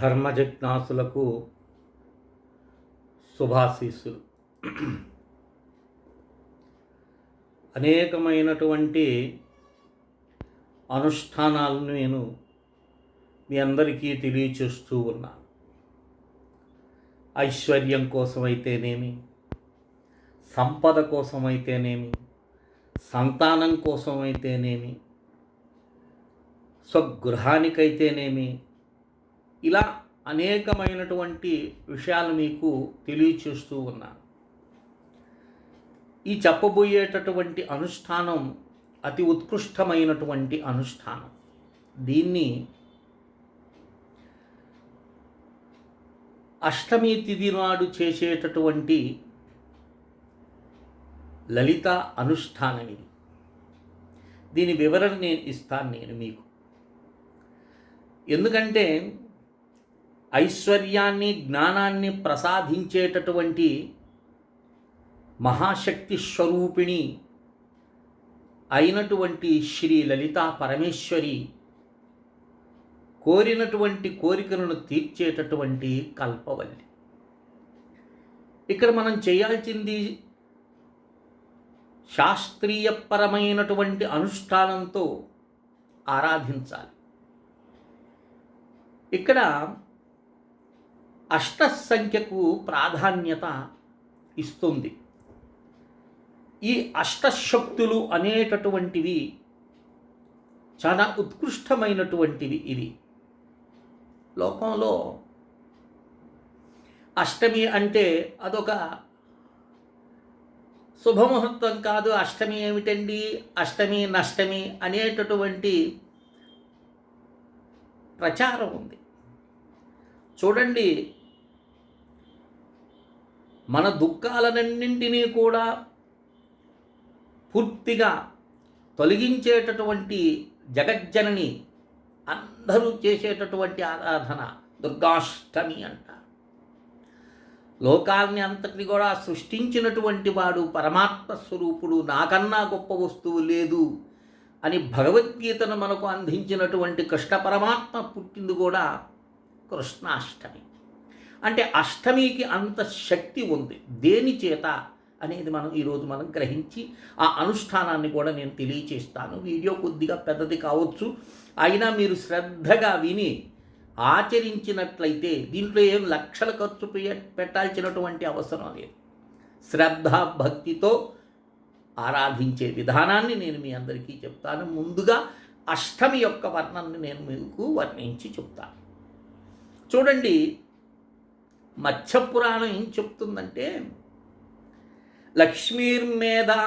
ధర్మజిజ్ఞాసులకు శుభాశీస్సులు. అనేకమైనటువంటి అనుష్ఠానాలను నేను మీ అందరికీ తెలియచేస్తూ ఉన్నాను. ఐశ్వర్యం కోసమైతేనేమి? సంపద కోసమైతేనేమి? సంతానం కోసమైతేనేమి? స్వగృహానికైతేనేమి? ఇలా అనేకమైనటువంటి విషయాలు మీకు తెలియచేస్తూ ఉన్నాను. ఈ చెప్పబోయేటటువంటి అనుష్ఠానం అతి ఉత్కృష్టమైనటువంటి అనుష్ఠానం. దీన్ని అష్టమి తిథి నాడు చేసేటటువంటి లలిత అనుష్ఠానం ఇది. దీని వివరణ నేను ఇస్తాను నేను మీకు. ఎందుకంటే ఐశ్వర్యాన్ని జ్ఞానాన్ని ప్రసాదించేటటువంటి మహాశక్తి స్వరూపిణి అయినటువంటి శ్రీ లలితా పరమేశ్వరి కోరినటువంటి కోరికలను తీర్చేటటువంటి కల్పవల్లి. ఇక్కడ మనం చేయాల్సింది శాస్త్రీయపరమైనటువంటి అనుష్ఠానంతో ఆరాధించాలి. ఇక్కడ అష్ట సంఖ్యకు ప్రాధాన్యత ఇస్తుంది. ఈ అష్టశక్తులు అనేటటువంటివి చాలా ఉత్కృష్టమైనటువంటివి ఇవి. లోకంలో అష్టమి అంటే అదొక శుభముహూర్తం కాదు. అష్టమి ఏమిటండి? అష్టమి నష్టమి అనేటటువంటి ప్రచారం ఉంది. చూడండి. మన దుఃఖాలన్నింటినీ కూడా పూర్తిగా తొలగించేటటువంటి జగజ్జనని అందరూ చేసేటటువంటి ఆరాధన దుర్గాష్టమి అంటారు లోకాల్ని అంతటిని కూడా సృష్టించినటువంటి వాడు పరమాత్మ స్వరూపుడు నాకన్నా గొప్ప వస్తువు లేదు అని భగవద్గీతను మనకు అందించినటువంటి కృష్ణ పరమాత్మ పుట్టింది కూడా కృష్ణాష్టమి. అంటే అష్టమికి అంత శక్తి ఉంది. దేని చేత అనేది మనం ఈరోజు మనం గ్రహించి ఆ అనుష్ఠానాన్ని కూడా నేను తెలియచేస్తాను. వీడియో కొద్దిగా పెద్దది కావచ్చు. అయినా మీరు శ్రద్ధగా విని ఆచరించినట్లయితే దీంట్లో ఏం లక్షల ఖర్చు పె- పెట్టాల్సినటువంటి అవసరం లేదు. శ్రద్ధ భక్తితో ఆరాధించే విధానాన్ని నేను మీ అందరికీ చెప్తాను. ముందుగా అష్టమి యొక్క వర్ణాన్ని నేను మీకు వర్ణించి చెప్తాను. చూడండి మత్స్యపురాణం ఏం చెప్తుందంటే లక్ష్మీర్మేధా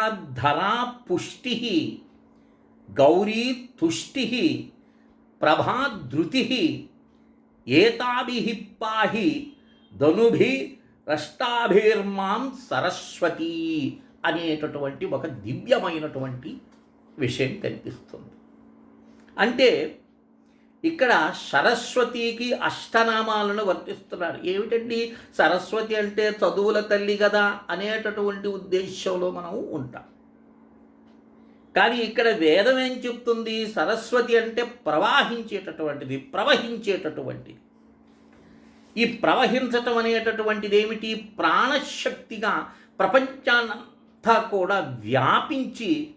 ధరా పుష్టి గౌరీ తుష్టి ప్రభాధృతి ఏతాభి పాహి ధనుభి రష్టాభిర్మాం సరస్వతి అనేటటువంటి ఒక దివ్యమైనటువంటి విషయం కనిపిస్తుంది. అంటే ఇక్కడ సరస్వతికి అష్టనామాలను వర్తిస్తున్నారు. ఏమిటండి? సరస్వతి అంటే చదువుల తల్లి కదా అనేటటువంటి ఉద్దేశంలో మనం ఉంటాం. కానీ ఇక్కడ వేదం ఏం చెప్తుంది? సరస్వతి అంటే ప్రవాహించేటటువంటిది ప్రవహించేటటువంటిది. ఈ ప్రవహించటం అనేటటువంటిది ఏమిటి? ప్రాణశక్తిగా ప్రపంచాన్నంతా కూడా వ్యాపించి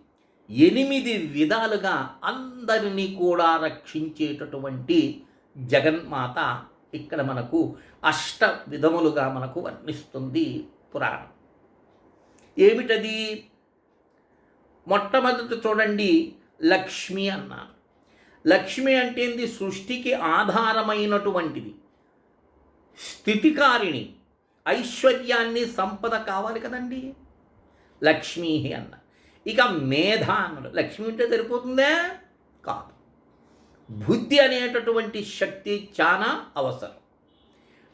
ఎనిమిది విధాలుగా అందరినీ కూడా రక్షించేటటువంటి జగన్మాత ఇక్కడ మనకు అష్ట విధములుగా మనకు వర్ణిస్తుంది పురాణం. ఏమిటది? మొట్టమొదటి చూడండి లక్ష్మి అన్నారు. లక్ష్మి అంటే ఏంది? సృష్టికి ఆధారమైనటువంటిది. స్థితికారిణి ఐశ్వర్యాన్ని సంపద కావాలి కదండి. లక్ష్మీ అన్న ఇక మేధ అన్నాడు లక్ష్మి ఉంటే సరిపోతుందే? కాదు. బుద్ధి అనేటటువంటి శక్తి చాలా అవసరం.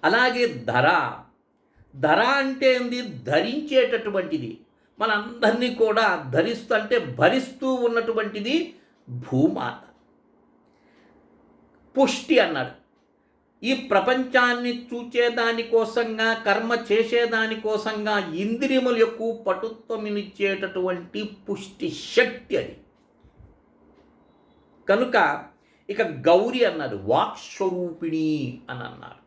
అలాగే ధర. ధర అంటే ఏంది? ధరించేటటువంటిది. మనందరినీ కూడా ధరిస్తూ అంటే భరిస్తూ ఉన్నటువంటిది భూమాత. పుష్టి అన్నాడు. ఈ ప్రపంచాన్ని చూచేదానికోసంగా కర్మ చేసేదానికోసంగా ఇంద్రియముల యొక్క పటుత్వమినిచ్చేటటువంటి పుష్టి శక్తి అది. కనుక ఇక గౌరి అన్నారు వాక్స్వరూపిణి అని అన్నారు.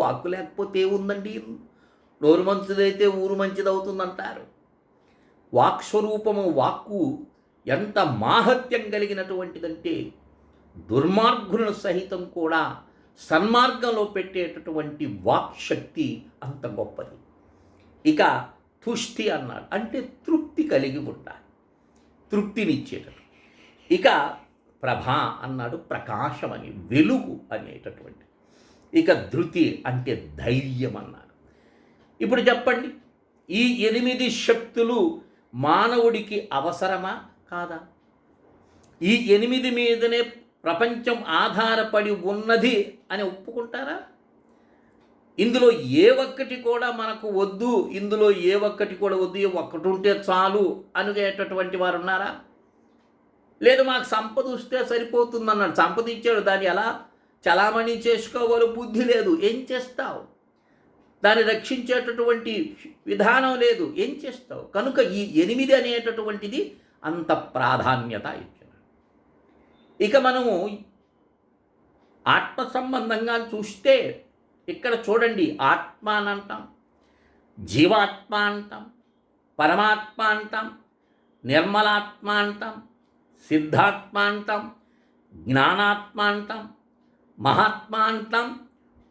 వాక్కు లేకపోతే ఏముందండి? నోరు మంచిదైతే ఊరు మంచిదవుతుందంటారు. వాక్స్వరూపము వాక్కు ఎంత మాహత్యం కలిగినటువంటిదంటే దుర్మార్గులను సహితం కూడా సన్మార్గంలో పెట్టేటటువంటి వాక్శక్తి అంత గొప్పది. ఇక తుష్టి అన్నాడు. అంటే తృప్తి కలిగి ఉండాలి. తృప్తినిచ్చేటట్టు. ఇక ప్రభ అన్నాడు ప్రకాశం అని వెలుగు అనేటటువంటి. ఇక ధృతి అంటే ధైర్యం అన్నాడు. ఇప్పుడు చెప్పండి ఈ ఎనిమిది శక్తులు మానవుడికి అవసరమా కాదా? ఈ ఎనిమిది మీదనే ప్రపంచం ఆధారపడి ఉన్నది అని ఒప్పుకుంటారా? ఇందులో ఏ ఒక్కటి కూడా మనకు వద్దు ఇందులో ఏ ఒక్కటి కూడా వద్దు ఒక్కటి ఉంటే చాలు అనుకునేటటువంటి వారు ఉన్నారా? లేదు మాకు సంపద వస్తే సరిపోతుంది అన్నాడు సంపద ఇచ్చాడు. దాన్ని ఎలా? చలామణి చేసుకోవాలో బుద్ధి లేదు. ఏం చేస్తావు? దాన్ని రక్షించేటటువంటి విధానం లేదు. ఏం చేస్తావు? కనుక ఈ ఎనిమిది అనేటటువంటిది అంత ప్రాధాన్యత ఇచ్చాడు. ఇక మనము ఆత్మ సంబంధంగా చూస్తే ఇక్కడ చూడండి ఆత్మ అని అంటాం జీవాత్మ అంటాం పరమాత్మ అంటాం నిర్మలాత్మ అంటాం సిద్ధాత్మ అంటాం జ్ఞానాత్మ అంటాం మహాత్మ అంటాం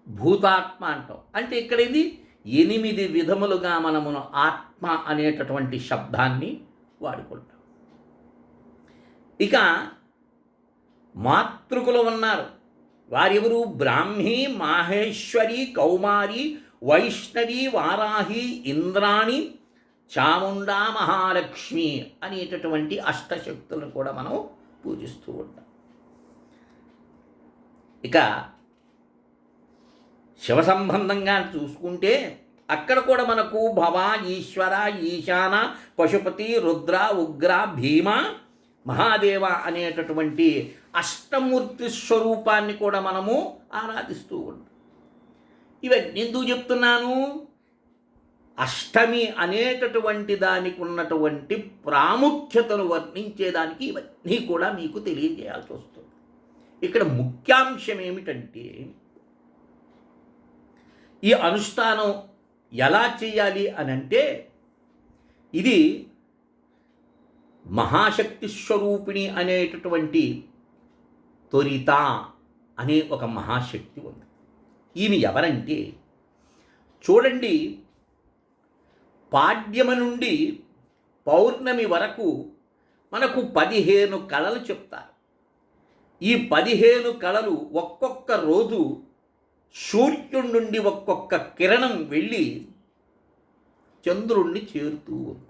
భూతాత్మ అంటాం అంటే ఇక్కడ ఇది ఎనిమిది విధములుగా మనమును ఆత్మ అనేటటువంటి శబ్దాన్ని వాడుకుంటాం. ఇక మాతృకులు ఉన్నారు. వారెవరు? బ్రాహ్మీ మాహేశ్వరి కౌమారి వైష్ణవి వారాహి ఇంద్రాణి చాముండా మహాలక్ష్మి అనేటటువంటి అష్టశక్తులను కూడా మనం పూజిస్తూ ఉంటాం. ఇక శివ సంబంధంగా చూసుకుంటే అక్కడ కూడా మనకు భవ ఈశ్వర ఈశాన పశుపతి రుద్ర ఉగ్ర భీమ మహాదేవ అనేటటువంటి అష్టమూర్తి స్వరూపాన్ని కూడా మనము ఆరాధిస్తూ ఉంటాం ఇవన్నీ ఎందుకు చెప్తున్నాను? అష్టమి అనేటటువంటి దానికి ఉన్నటువంటి ప్రాముఖ్యతను వర్ణించేదానికి ఇవన్నీ కూడా మీకు తెలియజేయాల్సి వస్తుంది. ఇక్కడ ముఖ్యాంశం ఏమిటంటే ఈ అనుష్ఠానం ఎలా చేయాలి అని అంటే ఇది మహాశక్తి స్వరూపిణి అనేటటువంటి త్వరిత అనే ఒక మహాశక్తి ఉంది. ఈమె ఎవరంటే చూడండి పాడ్యమ నుండి పౌర్ణమి వరకు మనకు పదిహేను కళలు చెప్తారు. ఈ పదిహేను కళలు ఒక్కొక్క రోజు సూర్యుడి నుండి ఒక్కొక్క కిరణం వెళ్ళి చంద్రుణ్ణి చేరుతూ ఉంది.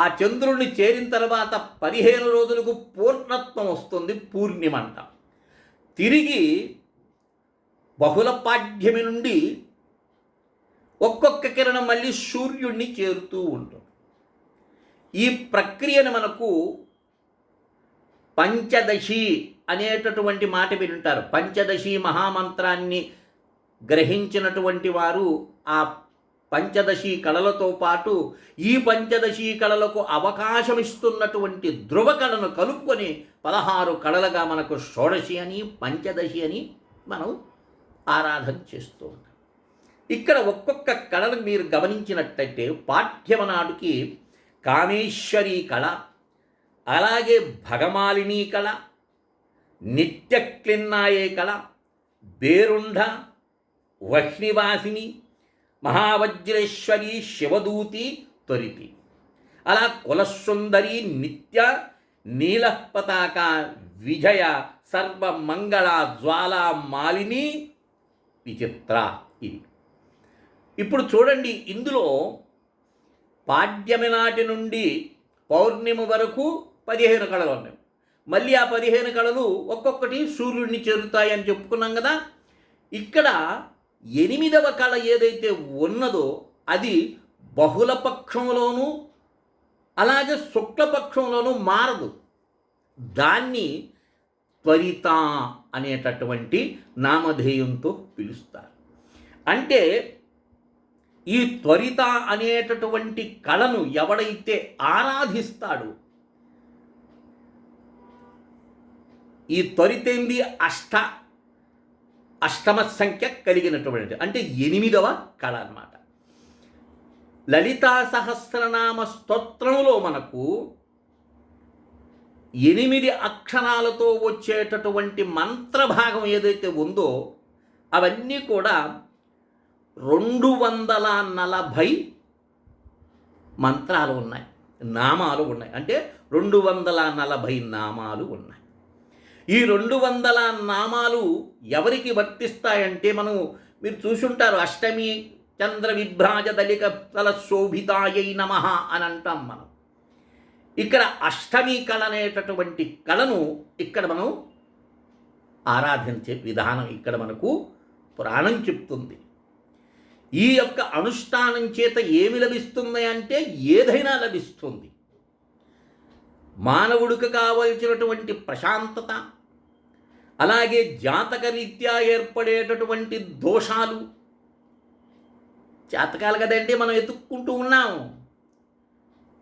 ఆ చంద్రుణ్ణి చేరిన తర్వాత పదిహేను రోజులకు పూర్ణత్వం వస్తుంది పూర్ణిమంట. తిరిగి బహుళ పాఠ్యమి నుండి ఒక్కొక్క కిరణం మళ్ళీ సూర్యుడిని చేరుతూ ఉంటుంది. ఈ ప్రక్రియను మనకు పంచదశి అనేటటువంటి మాట వింటారు. పంచదశి మహామంత్రాన్ని గ్రహించినటువంటి వారు ఆ పంచదశీ కళలతో పాటు ఈ పంచదశీ కళలకు అవకాశం ఇస్తున్నటువంటి ధ్రువ కళను కలుపుకొని పదహారు కళలుగా మనకు షోడశి అని పంచదశి అని మనం ఆరాధన చేస్తూ ఉంటాం ఇక్కడ ఒక్కొక్క కళను మీరు గమనించినట్టయితే పాఠ్యమ నాడుకి కామేశ్వరి కళ అలాగే భగమాలిని కళ నిత్యక్లిన్నాయే కళ బేరుండ వహ్నివాసిని మహావజ్రేశ్వరి శివదూతి త్వరితి. అలా కులసుందరి నిత్య నీలపతాక విజయ సర్వమంగళ జ్వాలా మాలిని విచిత్ర ఇది. ఇప్పుడు చూడండి ఇందులో పాడ్యమి నాటి నుండి పౌర్ణిమ వరకు పదిహేను కళలు ఉన్నాయి. మళ్ళీ ఆ పదిహేను కళలు ఒక్కొక్కటి సూర్యుడిని చేరుతాయని చెప్పుకున్నాం కదా. ఇక్కడ ఎనిమిదవ కళ ఏదైతే ఉన్నదో అది బహుళ పక్షంలోనూ అలాగే శుక్లపక్షంలోనూ మారదు. దాన్ని త్వరిత అనేటటువంటి నామధేయంతో పిలుస్తారు. అంటే ఈ త్వరిత అనేటటువంటి కళను ఎవడైతే ఆరాధిస్తాడో ఈ త్వరితేంది అష్ట అష్టమ సంఖ్య కలిగినటువంటి అంటే ఎనిమిదవ కళ అన్నమాట. లలితా సహస్రనామ స్తోత్రంలో మనకు ఎనిమిది అక్షరాలతో వచ్చేటటువంటి మంత్రభాగం ఏదైతే ఉందో అవన్నీ కూడా రెండు వందల నలభై మంత్రాలు ఉన్నాయి. నామాలు ఉన్నాయి. అంటే రెండు వందల నలభై నామాలు ఉన్నాయి. ఈ రెండు వందల నామాలు ఎవరికి వర్తిస్తాయంటే మనం మీరు చూసుంటారు అష్టమి చంద్ర విభ్రాజ దళిక తల శోభితాయై నమ అని అంటాం మనం. ఇక్కడ అష్టమి కళ అనేటటువంటి కళను ఇక్కడ మనం ఆరాధించే విధానం ఇక్కడ మనకు పురాణం చెప్తుంది. ఈ యొక్క అనుష్ఠానం చేత ఏమి లభిస్తుంది అంటే ఏదైనా లభిస్తుంది. మానవుడికి కావలసినటువంటి ప్రశాంతత అలాగే జాతక రీత్యా ఏర్పడేటటువంటి దోషాలు. జాతకాలు కదండి మనం ఎత్తుక్కుంటూ ఉన్నాం.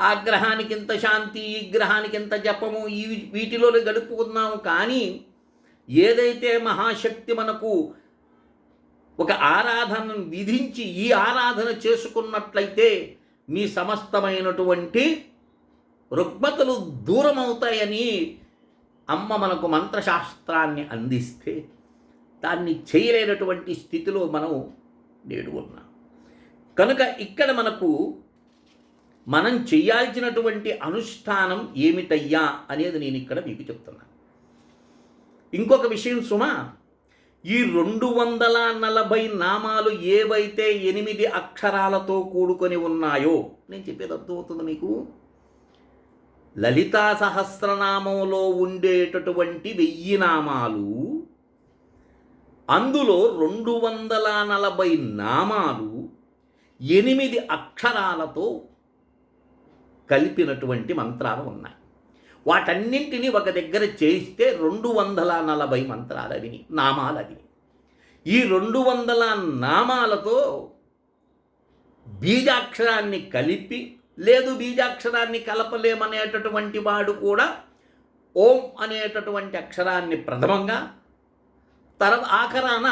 ఆ గ్రహానికి ఇంత శాంతి ఈ గ్రహానికి ఇంత జపము ఈ వీటిలో గడుపుకున్నాము కానీ ఏదైతే మహాశక్తి మనకు ఒక ఆరాధనను విధించి ఈ ఆరాధన చేసుకున్నట్లయితే మీ సమస్తమైనటువంటి రుగ్మతలు దూరం అవుతాయని అమ్మ మనకు మంత్రశాస్త్రాన్ని అందిస్తే దాన్ని చేయలేనటువంటి స్థితిలో మనం నేడు ఉన్నాం. కనుక ఇక్కడ మనకు మనం చేయాల్సినటువంటి అనుష్ఠానం ఏమిటయ్యా అనేది నేను ఇక్కడ మీకు చెప్తున్నాను ఇంకొక విషయం సుమా ఈ రెండు వందల నలభై నామాలు ఏవైతే ఎనిమిది అక్షరాలతో కూడుకొని ఉన్నాయో నేను చెప్పేది అర్థమవుతుంది మీకు? లలితా సహస్రనామంలో ఉండేటటువంటి వెయ్యి నామాలు అందులో రెండు వందల నలభై నామాలు ఎనిమిది అక్షరాలతో కలిపినటువంటి మంత్రాలు ఉన్నాయి. వాటన్నింటినీ ఒక దగ్గర చేయిస్తే రెండు వందల నలభై మంత్రాలు అవి నామాలు అవి. ఈ రెండు వందల నామాలతో బీజాక్షరాన్ని కలిపి లేదు బీజాక్షరాన్ని కలపలేమనేటటువంటి వాడు కూడా ఓం అనేటటువంటి అక్షరాన్ని ప్రథమంగా తర ఆఖరాన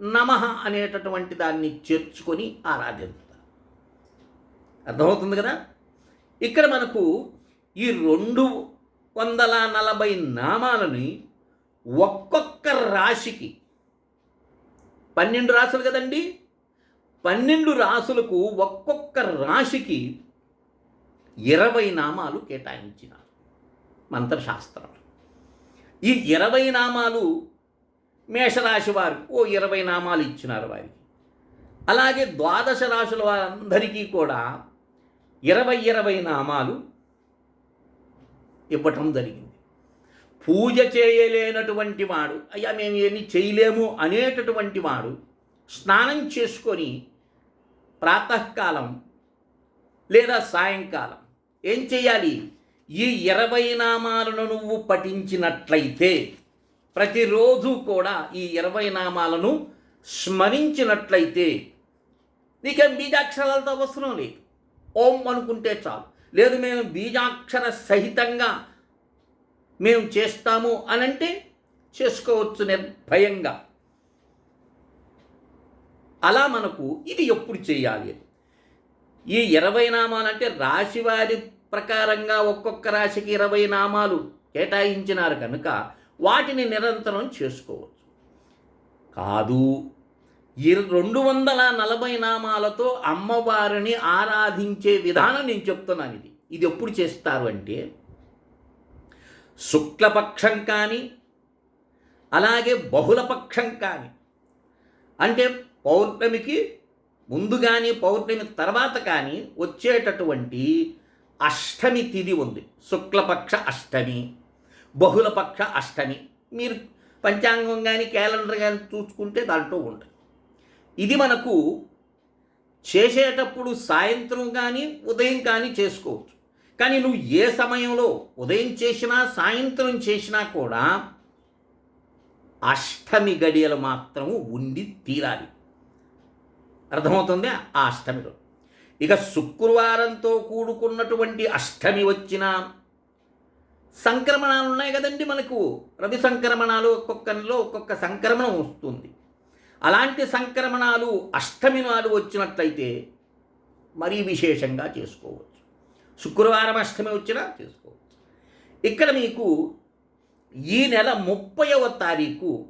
నమ అనేటటువంటి దాన్ని చేర్చుకొని ఆరాధిస్తారు అర్థమవుతుంది కదా? ఇక్కడ మనకు ఈ రెండు వందల నలభై నామాలని ఒక్కొక్క రాశికి పన్నెండు రాసులు కదండి? పన్నెండు రాసులకు ఒక్కొక్క రాశికి ఇరవై నామాలు కేటాయించినారు. మంత్రశాస్త్రం. ఈ ఇరవై నామాలు మేషరాశి వారికి ఓ ఇరవై నామాలు ఇచ్చినారు వారికి. అలాగే ద్వాదశ రాశుల వారందరికీ కూడా ఇరవై ఇరవై నామాలు ఇవ్వటం జరిగింది. పూజ చేయలేనటువంటి వాడు అయ్యా మేము ఏమి చేయలేము అనేటటువంటి వాడు స్నానం చేసుకొని ప్రాతకాలం లేదా సాయంకాలం ఏం చేయాలి ఈ ఇరవై నామాలను నువ్వు పఠించినట్లయితే ప్రతిరోజు కూడా ఈ ఇరవై నామాలను స్మరించినట్లయితే నీకేం బీజాక్షరాలతో అవసరం లేదు. ఓం అనుకుంటే చాలు. లేదు మేము బీజాక్షర సహితంగా మేము చేస్తాము అనంటే చేసుకోవచ్చు నిర్భయంగా. అలా మనకు ఇది ఎప్పుడు చేయాలి? ఈ ఇరవై నామాలు అంటే రాశివారి ప్రకారంగా ఒక్కొక్క రాశికి ఇరవై నామాలు కేటాయించినారు కనుక వాటిని నిరంతరం చేసుకోవచ్చు. కాదు ఈ రెండు వందల నలభై నామాలతో అమ్మవారిని ఆరాధించే విధానం నేను చెప్తున్నాను ఇది. ఇది ఎప్పుడు చేస్తారు అంటే శుక్లపక్షం కానీ అలాగే బహుళపక్షం కానీ అంటే పౌర్ణమికి ముందు కానీ పౌర్ణమి తర్వాత కానీ వచ్చేటటువంటి అష్టమి తిథి ఉంది. శుక్లపక్ష అష్టమి బహుళపక్ష అష్టమి. మీరు పంచాంగం కానీ క్యాలెండర్ కానీ చూసుకుంటే దాంట్లో ఉంటుంది. ఇది మనకు చేసేటప్పుడు సాయంత్రం కానీ ఉదయం కానీ చేసుకోవచ్చు. కానీ నువ్వు ఏ సమయంలో ఉదయం చేసినా సాయంత్రం చేసినా కూడా అష్టమి గడియలు మాత్రము ఉండి తీరాలి. అర్థమవుతుంది? ఆ అష్టమిలో. ఇక శుక్రవారంతో కూడుకున్నటువంటి అష్టమి వచ్చిన సంక్రమణాలు ఉన్నాయి కదండి మనకు. రవి సంక్రమణాలు ఒక్కొక్కరిలో ఒక్కొక్క సంక్రమణం వస్తుంది. అలాంటి సంక్రమణాలు అష్టమి నాడు వచ్చినట్లయితే మరీ విశేషంగా చేసుకోవచ్చు. శుక్రవారం అష్టమి వచ్చినా చేసుకోవచ్చు. ఇక్కడ మీకు ఈ నెల ముప్పైవ తారీఖు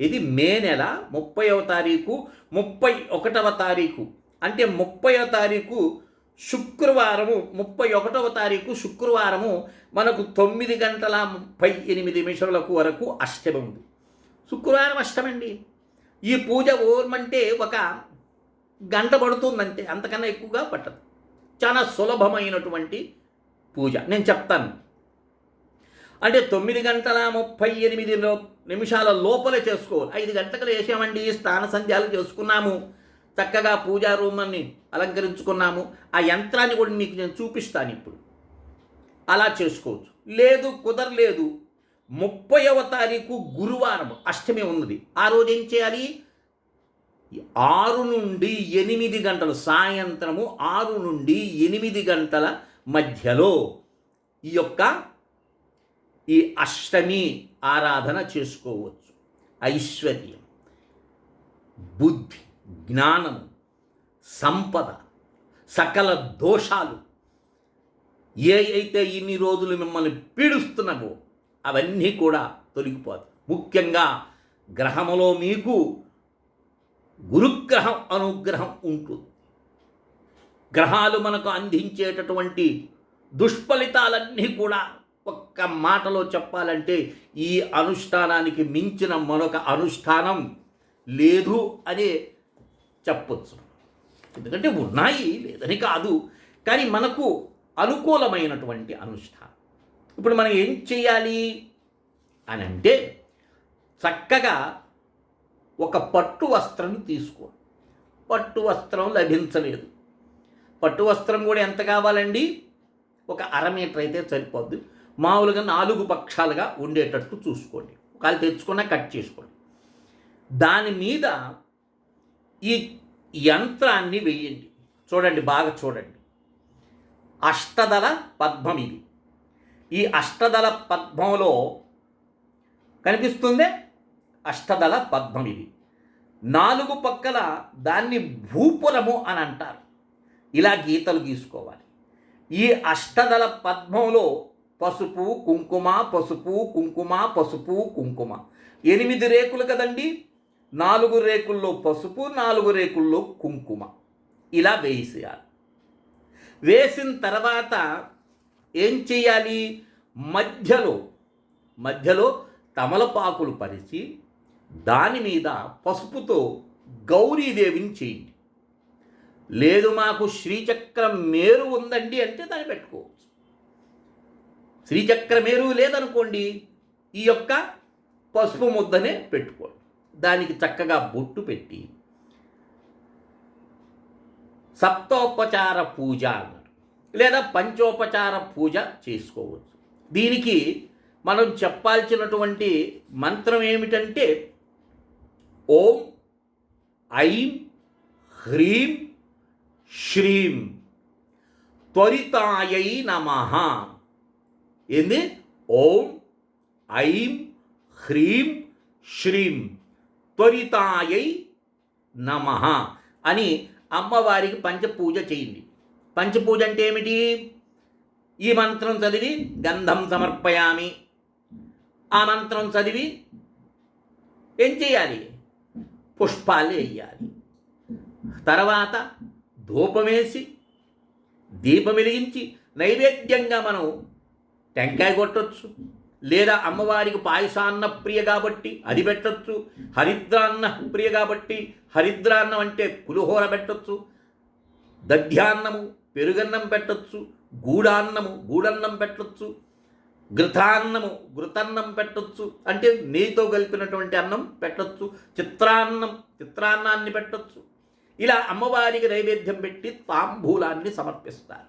ఇది మే నెల ముప్పైవ తారీఖు ముప్పై ఒకటవ తారీఖు. అంటే ముప్పైవ తారీఖు శుక్రవారము ముప్పై ఒకటవ తారీఖు శుక్రవారము మనకు తొమ్మిది గంటల ముప్పై ఎనిమిది నిమిషములకు వరకు అష్టమి ఉంది. శుక్రవారం అష్టమండి. ఈ పూజ ఓర్మంటే ఒక గంట పడుతుందంటే అంతకన్నా ఎక్కువగా పట్టదు. చాలా సులభమైనటువంటి పూజ. నేను చెప్తాను. అంటే తొమ్మిది గంటల ముప్పై ఎనిమిదిలో నిమిషాల లోపలే చేసుకోవాలి. ఐదు గంటలకు వేసామండి స్నాన సంధ్యాలు చేసుకున్నాము. చక్కగా పూజా రూమాన్ని అలంకరించుకున్నాము. ఆ యంత్రాన్ని కూడా మీకు నేను చూపిస్తాను ఇప్పుడు. అలా చేసుకోవచ్చు. లేదు కుదరలేదు. ముప్పైవ తారీఖు గురువారం అష్టమి ఉన్నది. ఆ రోజు ఏం చేయాలి? ఆరు నుండి ఎనిమిది గంటలు సాయంత్రము ఆరు నుండి ఎనిమిది గంటల మధ్యలో ఈ యొక్క ఈ అష్టమి ఆరాధన చేసుకోవచ్చు. ఐశ్వర్యం బుద్ధి జ్ఞానము సంపద సకల దోషాలు ఏ అయితే ఇన్ని రోజులు మిమ్మల్ని పీడుస్తున్నవో అవన్నీ కూడా తొలగిపోతాయి. ముఖ్యంగా గ్రహములో మీకు గురుగ్రహం అనుగ్రహం ఉంటుంది. గ్రహాలు మనకు అందించేటటువంటి దుష్ఫలితాలన్నీ కూడా ఒక్క మాటలో చెప్పాలంటే ఈ అనుష్ఠానానికి మించిన మరొక అనుష్ఠానం లేదు అనే చెప్పొచ్చు. ఎందుకంటే ఉన్నాయి లేదని కాదు. కానీ మనకు అనుకూలమైనటువంటి అనుష్ఠానం. ఇప్పుడు మనం ఏం చేయాలి అని అంటే చక్కగా ఒక పట్టు వస్త్రం తీసుకో పట్టు వస్త్రం లభించలేదు. పట్టు వస్త్రం కూడా ఎంత కావాలండి? ఒక అర మీటర్ అయితే సరిపోద్ది. మామూలుగా నాలుగు పక్షాలుగా ఉండేటట్టు చూసుకోండి. ఒకవేళ తెచ్చుకున్నా కట్ చేసుకోండి. దాని మీద ఈ యంత్రాన్ని వేయండి చూడండి బాగా చూడండి. అష్టదల పద్మం ఇది. ఈ అష్టదళ పద్మంలో కనిపిస్తుందే? అష్టదళ పద్మం ఇది. నాలుగు పక్కల దాన్ని భూపురము అని అంటారు. ఇలా గీతలు గీసుకోవాలి. ఈ అష్టదల పద్మంలో పసుపు కుంకుమ పసుపు కుంకుమ పసుపు కుంకుమ. ఎనిమిది రేకులు కదండి? నాలుగు రేకుల్లో పసుపు నాలుగు రేకుల్లో కుంకుమ. ఇలా వేసేయాలి వేసిన తర్వాత ఏం చేయాలి? మధ్యలో మధ్యలో తమలపాకులు పరిచి దాని మీద పసుపుతో గౌరీదేవిని చేయండి. లేదు మాకు శ్రీచక్రం మేరు ఉందండి అంటే దాన్ని పెట్టుకోవచ్చు. శ్రీచక్రమేరు లేదనుకోండి ఈ యొక్క పసుపు ముద్దనే పెట్టుకోండి. దానికి చక్కగా బొట్టు పెట్టి సప్తోపచార పూజ అన్నారు. లేదా పంచోపచార పూజ చేసుకోవచ్చు. దీనికి మనం చెప్పాల్సినటువంటి మంత్రం ఏమిటంటే ఓం ఐం హ్రీం శ్రీం త్వరితాయై నమ. ఏంది? ఓం ఐం హ్రీం శ్రీం త్వరితాయై నమ అని అమ్మవారికి పంచపూజ చేయండి పంచపూజ అంటే ఏమిటి? ఈ మంత్రం చదివి గంధం సమర్పయామి. ఆ మంత్రం చదివి ఏం చేయాలి? పుష్పాలు వేయాలి. తర్వాత ధూపమేసి దీపం వెలిగించి నైవేద్యంగా మనం టెంకాయ కొట్టచ్చు. లేదా అమ్మవారికి పాయసాన్న ప్రియ కాబట్టి అది పెట్టచ్చు. హరిద్రాన్న ప్రియ కాబట్టి హరిద్రాన్నం అంటే పులిహోర పెట్టచ్చు. దధ్యాన్నము పెరుగన్నం పెట్టచ్చు. గూడాన్నము గూడన్నం పెట్టచ్చు. ఘృతాన్నము ఘృతన్నం పెట్టొచ్చు. అంటే నెయ్యితో కలిపినటువంటి అన్నం పెట్టొచ్చు. చిత్రాన్నం చిత్రాన్నాన్ని పెట్టొచ్చు. ఇలా అమ్మవారికి నైవేద్యం పెట్టి తాంబూలాన్ని సమర్పిస్తారు.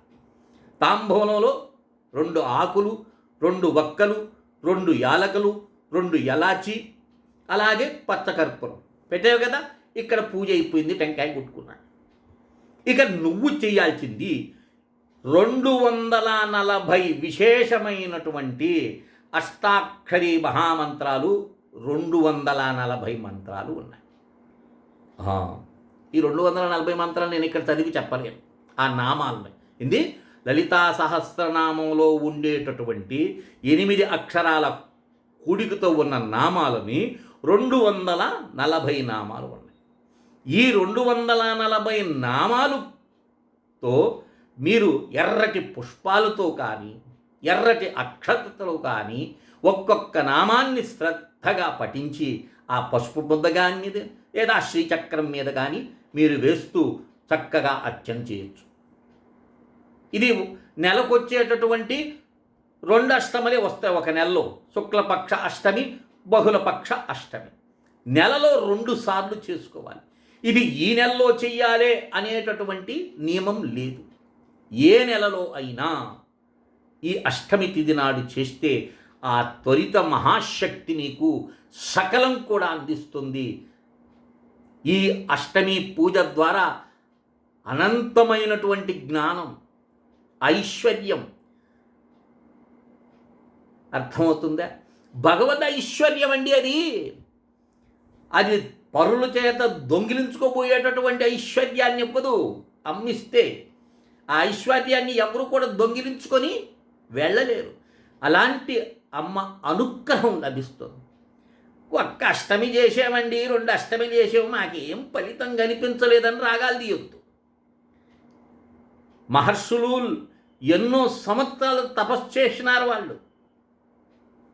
తాంబూలంలో రెండు ఆకులు రెండు వక్కలు రెండు యాలకలు రెండు యలాచి అలాగే పచ్చకర్పూరం. పెట్టావు కదా? ఇక్కడ పూజ అయిపోయింది టెంకాయ కొట్టుకున్నాడు ఇక నువ్వు చేయాల్సింది రెండు వందల నలభై విశేషమైనటువంటి అష్టాక్షరి మహామంత్రాలు రెండు వందల నలభై మంత్రాలు ఉన్నాయి. ఈ రెండు వందల నలభై మంత్రాలు నేను ఇక్కడ చదివి చెప్పలేను. ఆ నామాలని ఇది లలితా సహస్రనామంలో ఉండేటటువంటి ఎనిమిది అక్షరాల కూడికతో ఉన్న నామాలని రెండు వందల నలభై నామాలు ఉన్నాయి. ఈ రెండు వందల నలభై నామాలుతో మీరు ఎర్రటి పుష్పాలతో కానీ ఎర్రటి అక్షతతో కానీ ఒక్కొక్క నామాన్ని శ్రద్ధగా పఠించి ఆ పసుపు ముద్ద కానీ లేదా శ్రీచక్రం మీద కానీ మీరు వేస్తూ చక్కగా అర్చన చేయొచ్చు. ఇది నెలకొచ్చేటటువంటి రెండు అష్టమలే వస్తాయి ఒక నెలలో. శుక్లపక్ష అష్టమి బహుళపక్ష అష్టమి. నెలలో రెండు సార్లు చేసుకోవాలి. ఇది ఈ నెలలో చెయ్యాలే అనేటటువంటి నియమం లేదు. ఏ నెలలో అయినా ఈ అష్టమి తిథి నాడు చేస్తే ఆ త్వరిత మహాశక్తి నీకు సకలం కూడా అందిస్తుంది. ఈ అష్టమి పూజ ద్వారా అనంతమైనటువంటి జ్ఞానం ఐశ్వర్యం. అర్థమవుతుందా? భగవద్ ఐశ్వర్యం అండి అది. అది పరుల చేత దొంగిలించుకోబోయేటటువంటి ఐశ్వర్యాన్ని ఇవ్వదు అమ్మిస్తే ఆ ఐశ్వర్యాన్ని ఎవరు కూడా దొంగిలించుకొని వెళ్ళలేరు. అలాంటి అమ్మ అనుగ్రహం లభిస్తుంది. ఒక్క అష్టమి చేసామండి రెండు అష్టమి చేసాము మాకేం ఫలితం కనిపించలేదని రాగాలు తీయొద్దు. మహర్షులు ఎన్నో సంవత్సరాలు తపస్సు చేసినారు వాళ్ళు.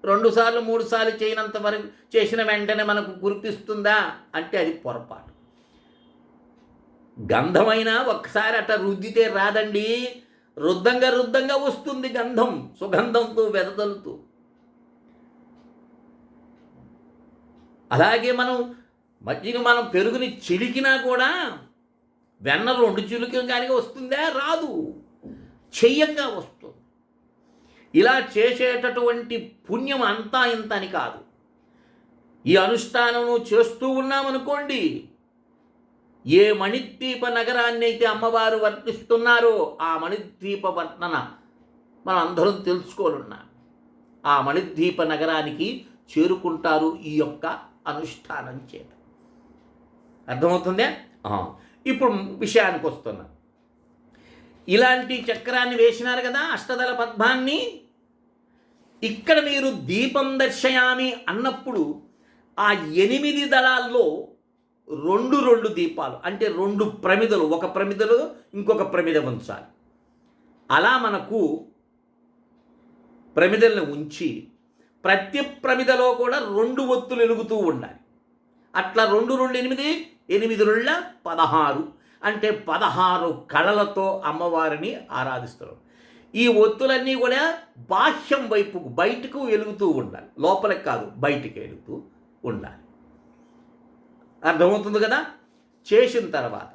రెండు సార్లు మూడు సార్లు చేయనంత వరకు చేసిన వెంటనే మనకు గుర్తిస్తుందా అంటే అది పొరపాటు. గంధమైన ఒక్కసారి అట్ట రుద్దితే రాదండి. రుద్దంగా రుద్దంగా వస్తుంది గంధం సుగంధంతో వెదతలుతూ అలాగే మనం మధ్యన మనం పెరుగుని చిలికినా కూడా వెన్న రెండు చిలుకంగానే వస్తుందా? రాదు. చెయ్యంగా వస్తుంది. ఇలా చేసేటటువంటి పుణ్యం అంతా ఇంత అని కాదు. ఈ అనుష్ఠానం చేస్తూ ఉన్నామనుకోండి ఏ మణిద్వీప నగరాన్ని అయితే అమ్మవారు వర్ణిస్తున్నారో ఆ మణిద్వీప వర్ణన మనం అందరం తెలుసుకోనున్నా. ఆ మణిద్వీప నగరానికి చేరుకుంటారు ఈ యొక్క అనుష్ఠానం చేత. అర్థమవుతుందే? ఇప్పుడు విషయానికి వస్తున్నా. ఇలాంటి చక్రాన్ని వేసినారు కదా అష్టదళ పద్మాన్ని? ఇక్కడ మీరు దీపం దర్శయామి అన్నప్పుడు ఆ ఎనిమిది దళాల్లో రెండు రెండు దీపాలు అంటే రెండు ప్రమిదలు ఒక ప్రమిదలో ఇంకొక ప్రమిద ఉంచాలి. అలా మనకు ప్రమిదల్ని ఉంచి ప్రతి ప్రమిదలో కూడా రెండు ఒత్తులు వెలుగుతూ ఉండాలి. అట్లా రెండు రెండు ఎనిమిది ఎనిమిది పదహారు. అంటే పదహారు కళలతో అమ్మవారిని ఆరాధిస్తారు. ఈ ఒత్తులన్నీ కూడా బాహ్యం వైపుకు బయటకు వెలుగుతూ ఉండాలి. లోపలికి కాదు బయటికి వెలుగుతూ ఉండాలి. అర్థమవుతుంది కదా? చేసిన తర్వాత.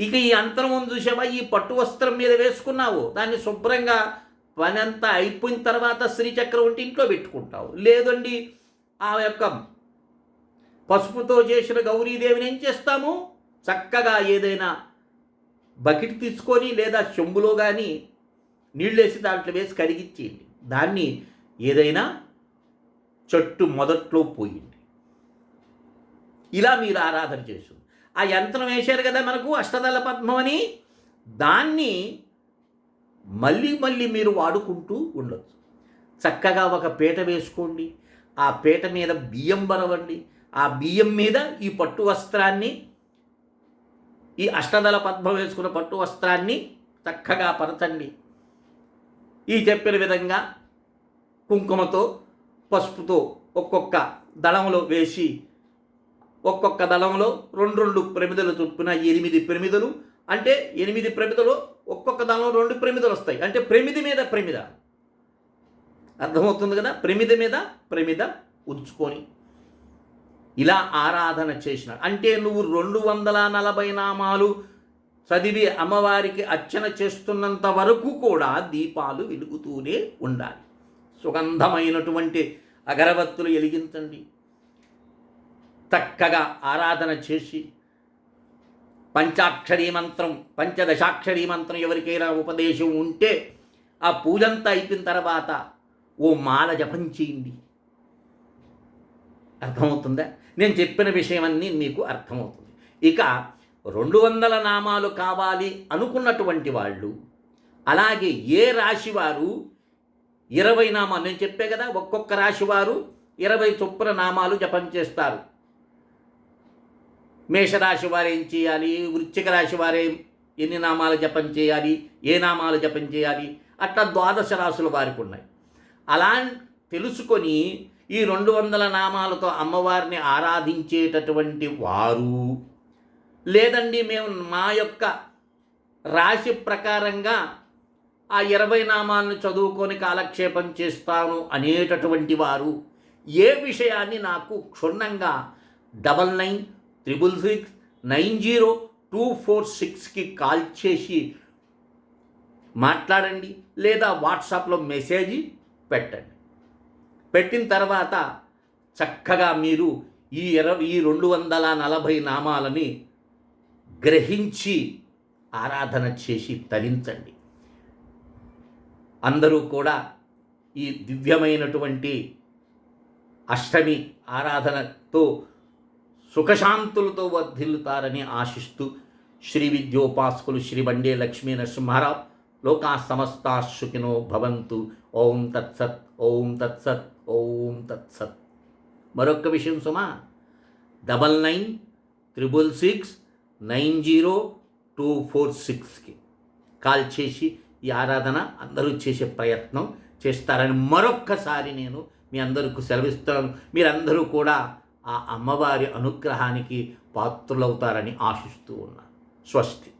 ఇక ఈ అంతరం చూసావా? ఈ పట్టు వస్త్రం మీద వేసుకున్నావు. దాన్ని శుభ్రంగా పని అంతా అయిపోయిన తర్వాత శ్రీచక్రం ఉంటే ఇంట్లో పెట్టుకుంటావు. లేదండి ఆ యొక్క పసుపుతో చేసిన గౌరీదేవిని ఏం చేస్తాము? చక్కగా ఏదైనా బకెట్ తీసుకొని లేదా చెంబులో కానీ నీళ్ళేసి దాంట్లో వేసి కడిగిచ్చేయండి దాన్ని ఏదైనా చెట్టు మొదట్లో పోయింది ఇలా మీరు ఆరాధన చేసు ఆ యంత్రం వేశారు కదా మనకు అష్టదళ పద్మం అని. దాన్ని మళ్ళీ మళ్ళీ మీరు వాడుకుంటూ ఉండొచ్చు. చక్కగా ఒక పీట వేసుకోండి. ఆ పీట మీద బియ్యం బరవండి. ఆ బియ్యం మీద ఈ పట్టు వస్త్రాన్ని ఈ అష్టదళ పద్మం వేసుకున్న పట్టు వస్త్రాన్ని చక్కగా పరచండి. ఈ చెప్పిన విధంగా కుంకుమతో పసుపుతో ఒక్కొక్క దళంలో వేసి ఒక్కొక్క దళంలో రెండు రెండు ప్రమిదలు చొప్పున ఎనిమిది ప్రమిదలు అంటే ఎనిమిది ప్రమిదలు ఒక్కొక్క దళంలో రెండు ప్రమిదలు వస్తాయి. అంటే ప్రమిది మీద ప్రమిద. అర్థమవుతుంది కదా? ప్రమిద మీద ప్రమిద ఉంచుకొని. ఇలా ఆరాధన చేసిన. అంటే నువ్వు రెండు వందల నలభై నామాలు చదివి అమ్మవారికి అర్చన చేస్తున్నంత వరకు కూడా దీపాలు వెలుగుతూనే ఉండాలి. సుగంధమైనటువంటి అగరవత్తులు వెలిగించండి. చక్కగా ఆరాధన చేసి పంచాక్షరీ మంత్రం పంచదశాక్షరీ మంత్రం ఎవరికైనా ఉపదేశం ఉంటే ఆ పూజంతా అయిపోయిన తర్వాత ఓ మాల జపం చేయండి. అర్థమవుతుందా? నేను చెప్పిన విషయం అన్నీ మీకు అర్థమవుతుంది. ఇక రెండు వందల నామాలు కావాలి అనుకున్నటువంటి వాళ్ళు అలాగే ఏ రాశి వారు ఇరవై నామాలు నేను చెప్పే కదా ఒక్కొక్క రాశి వారు ఇరవై చొప్పున నామాలు జపం చేస్తారు. మేషరాశి వారు ఏం చేయాలి? వృశ్చిక రాశి వారే ఎన్ని నామాలు జపం చేయాలి? ఏ నామాలు జపం చేయాలి? అట్లా ద్వాదశ రాశుల వారికి ఉన్నాయి. అలా తెలుసుకొని ఈ రెండు వందల నామాలతో అమ్మవారిని ఆరాధించేటటువంటి వారు. లేదండి మేము మా యొక్క రాశి ప్రకారంగా ఆ ఇరవై నామాలను చదువుకొని కాలక్షేపం చేస్తాను అనేటటువంటి వారు ఏ విషయాన్ని నాకు క్షుణ్ణంగా double nine triple six nine zero two four సిక్స్కి కాల్ చేసి మాట్లాడండి లేదా వాట్సాప్లో మెసేజ్ పెట్టండి. పెట్టిన తర్వాత చక్కగా మీరు ఈ ఇరవై ఈ రెండు వందల నలభై నామాలని గ్రహించి ఆరాధన చేసి తరించండి. అందరూ కూడా ఈ దివ్యమైనటువంటి అష్టమి ఆరాధనతో సుఖశాంతులతో వర్ధిల్లుతారని ఆశిస్తూ శ్రీ విద్యోపాసకులు శ్రీ బండే లక్ష్మీ నరసింహారావు లోకా సమస్తా సుఖినో భవంతు. ఓం తత్సత్ ఓం తత్సత్. ఓం తత్సత్ మరొక విషయం సుమా double nine triple six nine zero two four సిక్స్కి. కాల్ చేసి ఈ ఆరాధన అందరూ చేసే ప్రయత్నం చేస్తారని మరొక్కసారి నేను మీ అందరికీ సెలవిస్తాను మీరందరూ కూడా ఆ అమ్మవారి అనుగ్రహానికి పాత్రులవుతారని ఆశిస్తూ ఉన్నాను. స్వస్తి.